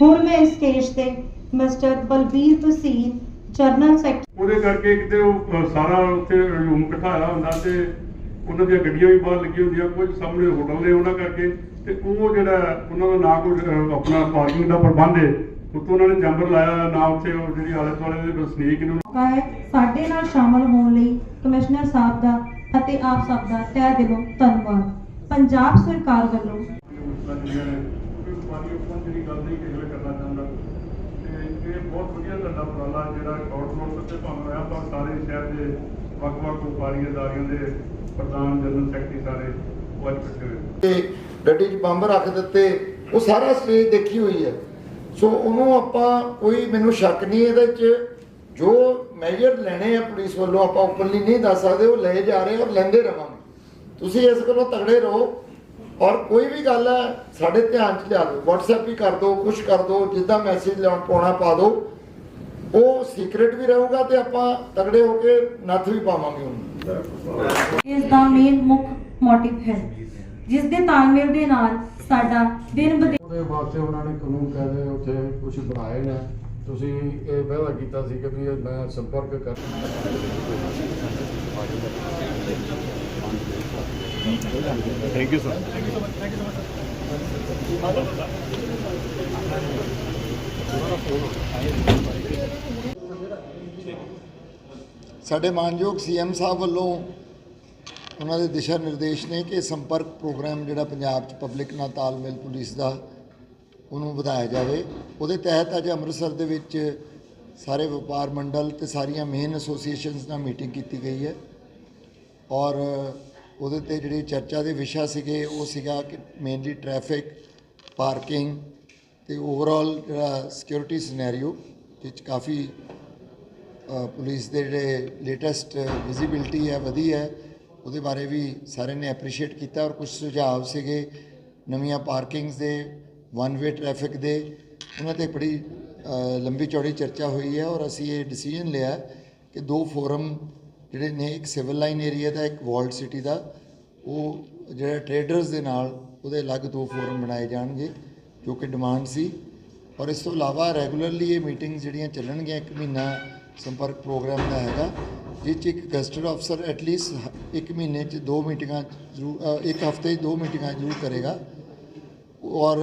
ਹੁਣ ਮੈਂ ਇਸ ਸਟੇਜ ਤੇ mister Balbir Taseer general secretary ਉਹਦੇ ਕਰਕੇ ਕਿਤੇ ਉਹ ਸਾਰਾ ਉੱਥੇ ਹਜੂਮ ਇਕੱਠਾਇਆ ਹੁੰਦਾ ਤੇ ਉਹਨਾਂ ਦੀਆਂ ਗੱਡੀਆਂ ਵੀ ਬਾਹਰ ਲੱਗੀਆਂ ਹੁੰਦੀਆਂ ਕੁਝ ਸਾਹਮਣੇ ਹੋਟਲ ਨੇ ਉਹਨਾਂ ਕਰਕੇ। ਤੇ ਉਹ ਜਿਹੜਾ ਉਹਨਾਂ ਦਾ ਨਾ ਕੋਈ ਆਪਣਾ ਪਾਰਕਿੰਗ ਦਾ ਪ੍ਰਬੰਧ ਹੈ ਉੱਤੋਂ ਉਹਨਾਂ ਨੇ ਜੰਬਰ ਲਾਇਆ ਨਾ ਉੱਥੇ ਜਿਹੜੀ ਆਲੇ ਦੁਆਲੇ ਦੇ ਸਨੇਕ ਨੂੰ ਸਾਡੇ ਨਾਲ ਸ਼ਾਮਲ ਹੋਣ ਲਈ ਕਮਿਸ਼ਨਰ ਸਾਹਿਬ ਦਾ ਅਤੇ ਆਪ ਸਭ ਦਾ ਤਹਿ ਦਿਲੋਂ ਧੰਨਵਾਦ। ਪੰਜਾਬ ਸਰਕਾਰ ਵੱਲੋਂ ਇਹ ਬਹੁਤ ਵਧੀਆ ਤੁਹਾਡਾ ਉਪਰਾਲਾ ਜਿਹੜਾ ਸ਼ਾਰਟ ਤੇ ਭਾਵੇਂ ਹੋਇਆ ਪਰ ਸਾਰੇ ਸ਼ਹਿਰ ਦੇ ਵੱਖ-ਵੱਖ ਵਪਾਰੀ ਅਦਾਰਿਆਂ ਦੇ ਪ੍ਰਧਾਨ ਜਨਰਲ ਸੈਕਟਰੀ ਸਾਰੇ ਉਹ ਅੱਜ ਤੇ ਗੱਡੀ 'ਚ ਬੰਬ ਰੱਖ ਦਿੱਤੇ, ਉਹ ਸਾਰਾ ਸਟੇਜ ਦੇਖੀ ਹੋਈ ਹੈ। ਸੋ ਉਹਨੂੰ ਆਪਾਂ ਕੋਈ ਮੈਨੂੰ ਸ਼ੱਕ ਨਹੀਂ ਇਹਦੇ 'ਚ ਜੋ ਮੈਜਰ ਲੈਣੇ ਆ ਪੁਲਿਸ ਵੱਲੋਂ ਆਪਾਂ ਓਪਨਲੀ ਨਹੀਂ ਦੱਸ ਸਕਦੇ ਉਹ ਲਏ ਜਾ ਰਹੇ ਔਰ ਲੈਂਦੇ ਰਵਾਂਗੇ। ਤੁਸੀਂ ਇਸ ਗੱਲੋਂ ਤਗੜੇ ਰਹੋ ਔਰ ਕੋਈ ਵੀ ਗੱਲ ਹੈ ਸਾਡੇ ਧਿਆਨ 'ਚ ਲਿਆ ਦਿਓ WhatsApp ਵੀ ਕਰ ਦਿਓ ਕੁਝ ਕਰ ਦਿਓ ਜਿੱਦਾਂ ਮੈਸੇਜ ਲਾਉਣ ਪਾਉਣਾ ਪਾ ਦਿਓ ਉਹ ਸੀਕ੍ਰੀਟ ਵੀ ਰਹੂਗਾ ਤੇ ਆਪਾਂ ਤਗੜੇ ਹੋ ਕੇ ਨੱਥ ਵੀ ਪਾਵਾਂਗੇ ਉਹਨੂੰ। ਇਸ ਦਾ ਮੇਨ ਮੁੱਖ ਮੋਟਿਵ ਹੈ। ਜਿਸ ਦੇ ਤਾਲਮੇਲ ਦੇ ਨਾਲ ਸਾਡਾ ਦਿਨ ਬ ਉਹਦੇ ਵਾਸਤੇ ਉਹਨਾਂ ਨੇ ਕਾਨੂੰਨ ਕਾਇਦੇ ਉੱਥੇ ਕੁਝ ਬਣਾਏ ਨੇ। ਤੁਸੀਂ ਇਹ ਵਾਅਦਾ ਕੀਤਾ ਸੀ ਕਿ ਵੀ ਮੈਂ ਸੰਪਰਕ ਕਰ ਥੈਂਕ ਯੂ ਸਰ ਸਾਡੇ ਮਾਨਯੋਗ ਸੀਐਮ ਸਾਹਿਬ ਵੱਲੋਂ ਉਹਨਾਂ ਦੇ ਦਿਸ਼ਾ ਨਿਰਦੇਸ਼ ਨੇ ਕਿ ਸੰਪਰਕ ਪ੍ਰੋਗਰਾਮ ਜਿਹੜਾ ਪੰਜਾਬ 'ਚ ਪਬਲਿਕ ਨਾਲ ਤਾਲਮੇਲ ਪੁਲਿਸ ਦਾ ਉਹਨੂੰ ਵਧਾਇਆ ਜਾਵੇ। ਉਹਦੇ ਤਹਿਤ ਅੱਜ ਅੰਮ੍ਰਿਤਸਰ ਦੇ ਵਿੱਚ ਸਾਰੇ ਵਪਾਰ ਮੰਡਲ ਤੇ ਸਾਰੀਆਂ ਮੇਨ ਐਸੋਸੀਏਸ਼ਨਸ ਨਾਲ ਮੀਟਿੰਗ ਕੀਤੀ ਗਈ ਹੈ। ਔਰ ਉਹਦੇ ਤੇ ਜਿਹੜੇ ਚਰਚਾ ਦੇ ਵਿਸ਼ਾ ਸੀਗੇ, ਉਹ ਸੀਗਾ ਕਿ ਮੇਨਲੀ ਟ੍ਰੈਫਿਕ ਪਾਰਕਿੰਗ ਤੇ ਓਵਰਆਲ ਜਿਹੜਾ ਸਿਕਿਉਰਿਟੀ ਸਿਨੈਰੀਓ ਵਿੱਚ ਕਾਫੀ ਪੁਲਿਸ ਦੇ ਜਿਹੜੇ ਲੇਟੈਸਟ ਵਿਜ਼ਿਬਿਲਟੀ ਹੈ, ਵਧੀ ਹੈ, ਉਹਦੇ ਬਾਰੇ ਵੀ ਸਾਰਿਆਂ ਨੇ ਐਪਰੀਸ਼ੀਏਟ ਕੀਤਾ। ਔਰ ਕੁਝ ਸੁਝਾਅ ਸੀਗੇ ਨਵੀਆਂ ਪਾਰਕਿੰਗਸ ਦੇ ਵਨ ਵੇ ਟ੍ਰੈਫਿਕ ਦੇ, ਉਹਨਾਂ ਤੇ ਬੜੀ ਲੰਬੀ ਚੌੜੀ ਚਰਚਾ ਹੋਈ ਹੈ ਔਰ ਅਸੀਂ ਇਹ ਡਿਸੀਜਨ ਲਿਆ ਕਿ ਦੋ ਫੋਰਮ ਜਿਹੜੇ ਨੇ, ਇੱਕ ਸਿਵਲ ਲਾਈਨ ਏਰੀਆ ਦਾ, ਇੱਕ ਵਾਲਡ ਸਿਟੀ ਦਾ, ਉਹ ਜਿਹੜਾ ਟ੍ਰੇਡਰਸ ਦੇ ਨਾਲ ਉਹਦੇ ਅਲੱਗ ਦੋ ਫੋਰਮ ਬਣਾਏ ਜਾਣਗੇ, ਜੋ ਕਿ ਡਿਮਾਂਡ ਸੀ। ਔਰ ਇਸ ਤੋਂ ਇਲਾਵਾ ਰੈਗੂਲਰਲੀ ਇਹ ਮੀਟਿੰਗ ਜਿਹੜੀਆਂ ਚੱਲਣਗੀਆਂ, ਇੱਕ ਮਹੀਨਾ ਸੰਪਰਕ ਪ੍ਰੋਗਰਾਮ ਦਾ ਹੈਗਾ ਜਿਸ 'ਚ ਇੱਕ ਗਸਟਡ ਅਫਸਰ ਐਟਲੀਸਟ ਇੱਕ ਮਹੀਨੇ 'ਚ ਦੋ ਮੀਟਿੰਗਾਂ ਜ਼ਰੂਰ ਇੱਕ ਹਫ਼ਤੇ 'ਚ ਦੋ ਮੀਟਿੰਗਾਂ ਜ਼ਰੂਰ ਕਰੇਗਾ। ਔਰ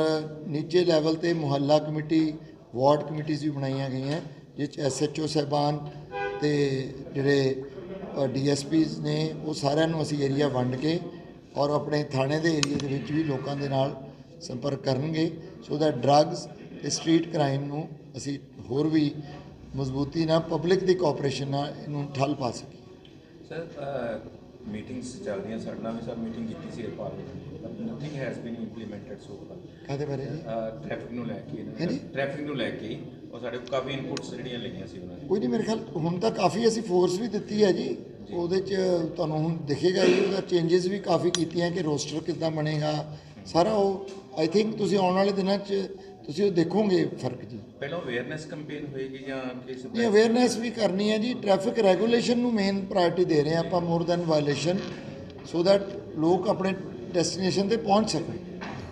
ਨੀਚੇ ਲੈਵਲ ਤੇ ਮੁਹੱਲਾ ਕਮੇਟੀ, ਵਾਰਡ ਕਮੇਟੀਆਂ ਵੀ ਬਣਾਈਆਂ ਗਈਆਂ, ਜਿਸ 'ਚ ਐਸਐਚਓ ਸਾਹਿਬਾਨ ਤੇ ਜਿਹੜੇ ਡੀਐਸਪੀਸ ਨੇ, ਉਹ ਸਾਰਿਆਂ ਨੂੰ ਅਸੀਂ ਏਰੀਆ ਵੰਡ ਕੇ ਔਰ ਆਪਣੇ ਥਾਣੇ ਦੇ ਏਰੀਆ ਦੇ ਵਿੱਚ ਵੀ ਲੋਕਾਂ ਦੇ ਨਾਲ ਸੰਪਰਕ ਕਰਨਗੇ ਸੋ ਦੈਟ ਡਰੱਗਸ ਤੇ ਸਟਰੀਟ ਕ੍ਰਾਈਮ ਨੂੰ ਅਸੀਂ ਹੋਰ ਵੀ ਮਜ਼ਬੂਤੀ ਨਾਲ ਪਬਲਿਕ ਦੀ ਕੋਆਪਰੇਸ਼ਨ ਨਾਲ ਇਹਨੂੰ ਠੱਲ ਪਾ ਸਕੀਏ। ਸਰ ਮੀਟਿੰਗਸ ਚੱਲਦੀਆਂ ਸਾਡੇ ਨਾਲ ਵੀ ਸਰ ਮੀਟਿੰਗ ਕੀਤੀ ਸੀ parliament nothing has been implemented so far ਕਾਹਦੇ ਬਾਰੇ ਜੀ? ਟ੍ਰੈਫਿਕ ਨੂੰ ਲੈ ਕੇ ਹਾਂਜੀ? ਟ੍ਰੈਫਿਕ ਨੂੰ ਲੈ ਕੇ ਉਹ ਸਾਡੇ ਕੋਲ ਕਾਫੀ ਇਨਪੁਟਸ ਜਿਹੜੀਆਂ ਲਈਆਂ ਸੀ ਉਹਨਾਂ ਨੇ। ਕੋਈ ਨਹੀਂ ਮੇਰੇ ਖਿਆਲ ਹੁਣ ਤਾਂ ਕਾਫੀ ਅਸੀਂ ਫੋਰਸ ਵੀ ਦਿੱਤੀ ਹੈ ਜੀ। ਉਹਦੇ ਚ ਤੁਹਾਨੂੰ ਹੁਣ ਦਿਖੇਗਾ ਜੀ ਉਹਦਾ ਚੇਂਜਸ ਵੀ ਕਾਫੀ ਕੀਤੀਆਂ ਕਿ ਰੋਸਟਰ ਕਿੱਦਾਂ ਬਣੇਗਾ। ਸਾਰਾ ਉਹ ਆਈ ਥਿੰਕ ਤੁਸੀਂ ਆਉਣ ਵਾਲੇ ਦਿਨਾਂ 'ਚ ਤੁਸੀਂ ਉਹ ਦੇਖੋਗੇ ਫ਼ਰਕ ਜੀ। ਪਹਿਲਾਂ ਅਵੇਅਰਨੈਸ ਕੈਂਪੇਨ ਹੋਏਗੀ ਜਾਂ ਕਿਸ ਅਵੇਅਰਨੈਸ ਵੀ ਕਰਨੀ ਹੈ ਜੀ। ਟ੍ਰੈਫਿਕ ਰੈਗੂਲੇਸ਼ਨ ਨੂੰ ਮੇਨ ਪ੍ਰਾਇੋਰਟੀ ਦੇ ਰਹੇ ਆਪਾਂ more than violation so that ਲੋਕ ਆਪਣੇ ਡੈਸਟੀਨੇਸ਼ਨ ਤੇ ਪਹੁੰਚ ਸਕਣ।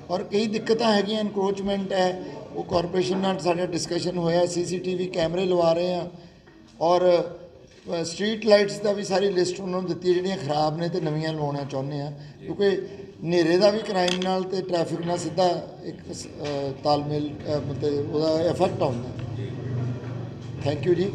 ਔਰ ਕਈ ਦਿੱਕਤਾਂ ਹੈਗੀਆਂ ਇਨਕਰੋਚਮੈਂਟ ਹੈ ਉਹ ਕਾਰਪੋਰੇਸ਼ਨ ਨਾਲ ਸਾਡਾ ਡਿਸਕਸ਼ਨ ਹੋਇਆ ਸੀਸੀਟੀਵੀ ਕੈਮਰੇ ਲਵਾ ਰਹੇ ਹਾਂ। ਔਰ ਸਟਰੀਟ ਲਾਈਟਸ ਦਾ ਵੀ ਸਾਰੀ ਲਿਸਟ ਉਹਨਾਂ ਨੂੰ ਦਿੱਤੀ ਹੈ ਜਿਹੜੀਆਂ ਖਰਾਬ ਨੇ ਤੇ ਨਵੀਆਂ ਲਵਾਉਣਾ ਚਾਹੁੰਦੇ ਆ ਕਿਉਂਕਿ ਹਨੇਰੇ ਦਾ ਵੀ ਕ੍ਰਾਈਮ ਨਾਲ ਤੇ ਟ੍ਰੈਫਿਕ ਨਾਲ ਸਿੱਧਾ ਇੱਕ ਤਾਲਮੇਲ ਮਤਲਬ ਉਹਦਾ ਇਫੈਕਟ ਆਉਂਦਾ। ਥੈਂਕ ਯੂ ਜੀ।